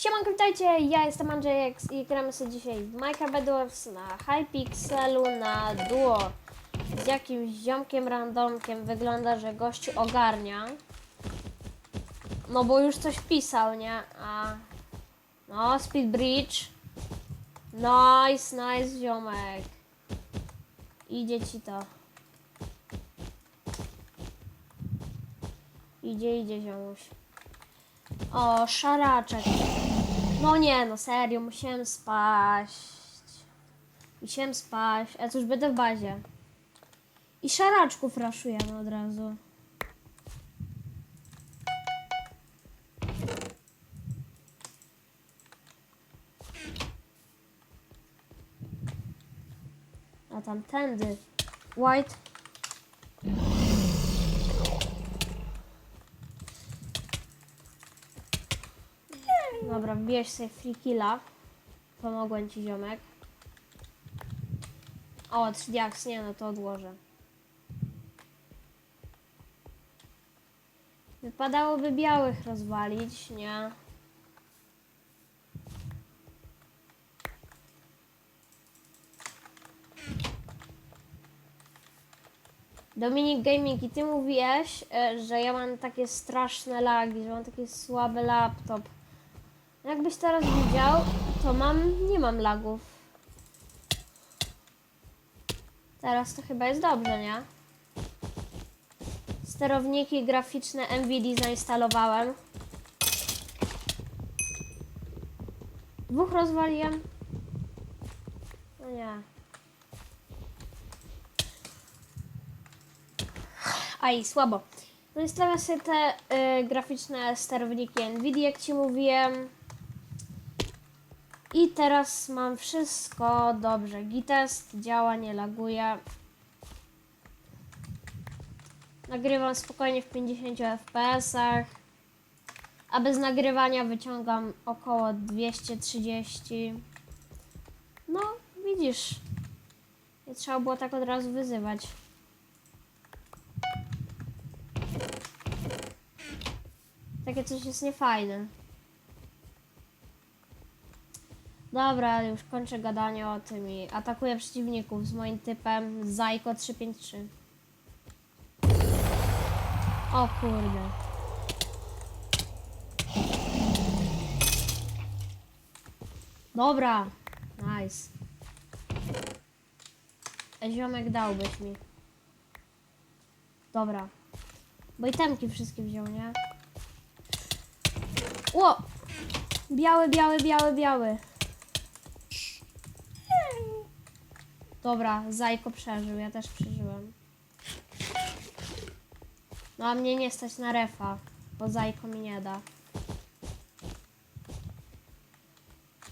Siemanko, witajcie, ja jestem Andrzejek i gramy sobie dzisiaj Minecraft Bedwars na Hypixelu na duo z jakimś ziomkiem randomkiem. Wygląda, że gościu ogarnia. No bo już coś pisał, nie? A... No, Speed Bridge. Nice, nice ziomek. Idzie ci to. Idzie, idzie ziomuś. O, szaraczek. No nie, no serio, musiałem spaść. Musiałem spaść, a cóż, będę w bazie. I szaraczków raszujemy od razu. A tamtędy. White. Dobra, wbijesz sobie free killa. Pomogłem ci ziomek. O, 3 diaks, nie no to odłożę. Wypadałoby białych rozwalić, nie? Dominik Gaming, i ty mówiłeś, e, że ja mam takie straszne lagi, że mam taki słaby laptop. Jakbyś teraz widział, to mam, nie mam lagów. Teraz to chyba jest dobrze, nie? Sterowniki graficzne NVIDIA zainstalowałem. Dwóch rozwaliłem. No nie. Aj, słabo. No i sobie te y, graficzne sterowniki NVIDIA, jak Ci mówiłem. I teraz mam wszystko dobrze. Gitest działa, nie laguje. Nagrywam spokojnie w 50 fps-ach. A bez nagrywania wyciągam około 230. No, widzisz. Nie trzeba było tak od razu wyzywać. Takie coś jest niefajne. Dobra, już kończę gadanie o tym i atakuję przeciwników z moim typem Zajko 353. O kurde. Dobra. Nice. Ziomek dałbyś mi. Dobra. Bo i temki wszystkie wziął, nie? Ło! Biały, biały, biały, biały. Dobra, Zajko przeżył, ja też przeżyłem. No a mnie nie stać na refa, bo Zajko mi nie da.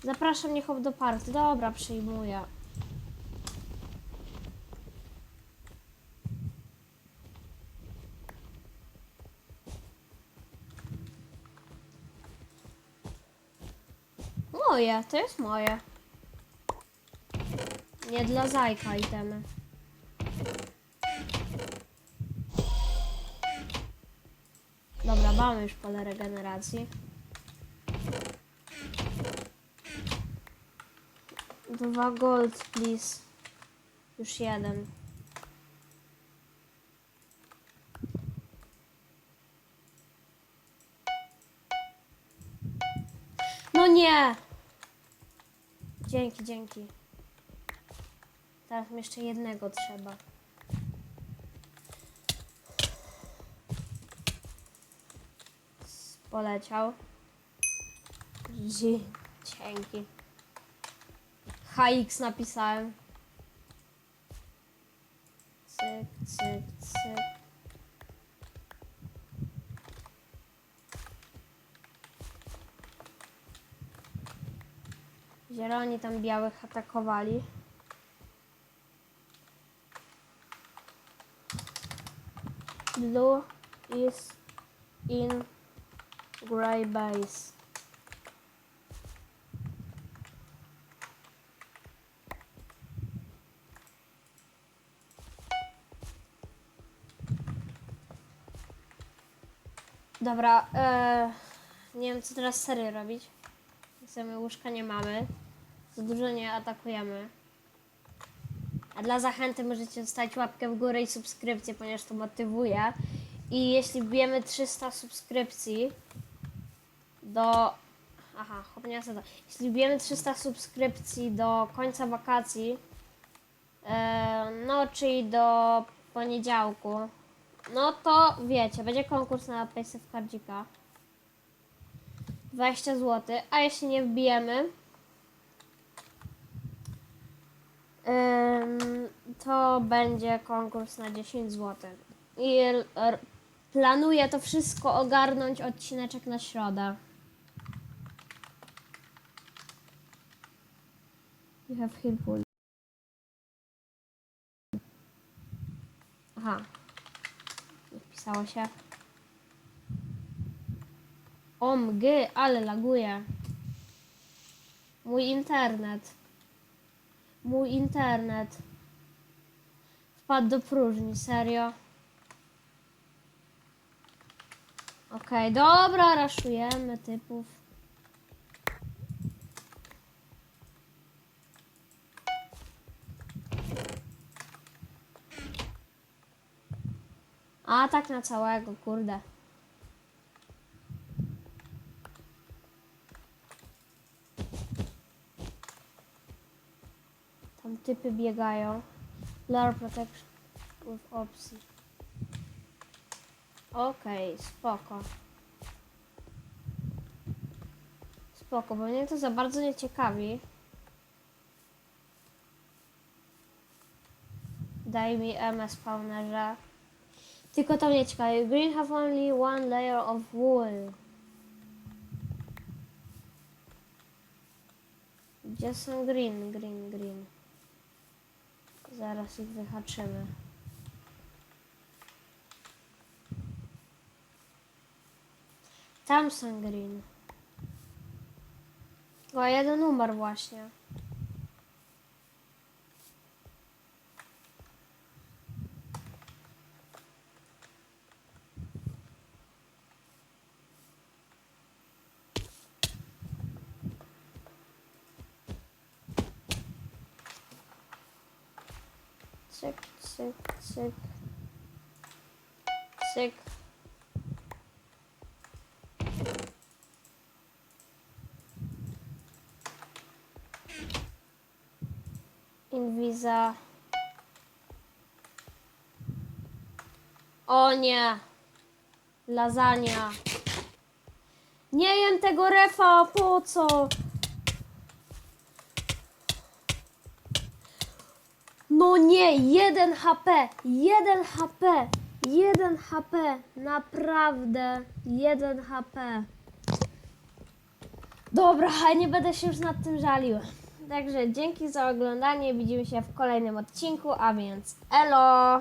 Zapraszam mnie chłop do party. Dobra, przyjmuję. Moje, to jest moje. Nie dla zajka itemy. Dobra, mamy już pole regeneracji. Dwa gold, please. Już jeden. No nie! Dzięki, dzięki. Teraz mi jeszcze jednego trzeba. Poleciał. Dzięki. HX napisałem. Cyk, cyk, cyk. Zieloni tam białych atakowali. Blue is in gray base. Dobra, e, nie wiem co teraz sery robić. Sumie łóżka nie mamy. Za dużo nie atakujemy. A dla zachęty możecie zostawić łapkę w górę i subskrypcję, ponieważ to motywuje. I jeśli bijemy 300 subskrypcji do... Aha, chłopniasa to. Jeśli bijemy 300 subskrypcji do końca wakacji, e, no czyli do poniedziałku, no to wiecie, będzie konkurs na Paysafe Cardzika. 20 zł, a jeśli nie wbijemy, to będzie konkurs na 10 zł. I planuję to wszystko ogarnąć odcineczek na środę. You have heal pool. Aha. Nie wpisało się. OMG, ale laguje. Mój internet. Mój internet. Wpadł do próżni, serio. Okej, dobra, raszujemy typów. A tak na całego, kurde. Tam typy biegają. Lore protection with opcji. Okej, spoko. Spoko, bo mnie to za bardzo nie ciekawi. Daj mi MS spawnerze. Tylko to mnie ciekawi. Green have only one layer of wool. Gdzie są green, green, green? Zaraz ich wyhaczymy. Tam są green. O, jeden numer właśnie. Cyk, cyk, cyk. Cyk. Inwiza. O nie. Lasagna. Nie jem tego refa, po co? No nie, 1 HP, 1 HP, 1 HP, naprawdę, 1 HP. Dobra, nie będę się już nad tym żalił. Także dzięki za oglądanie, widzimy się w kolejnym odcinku, a więc elo!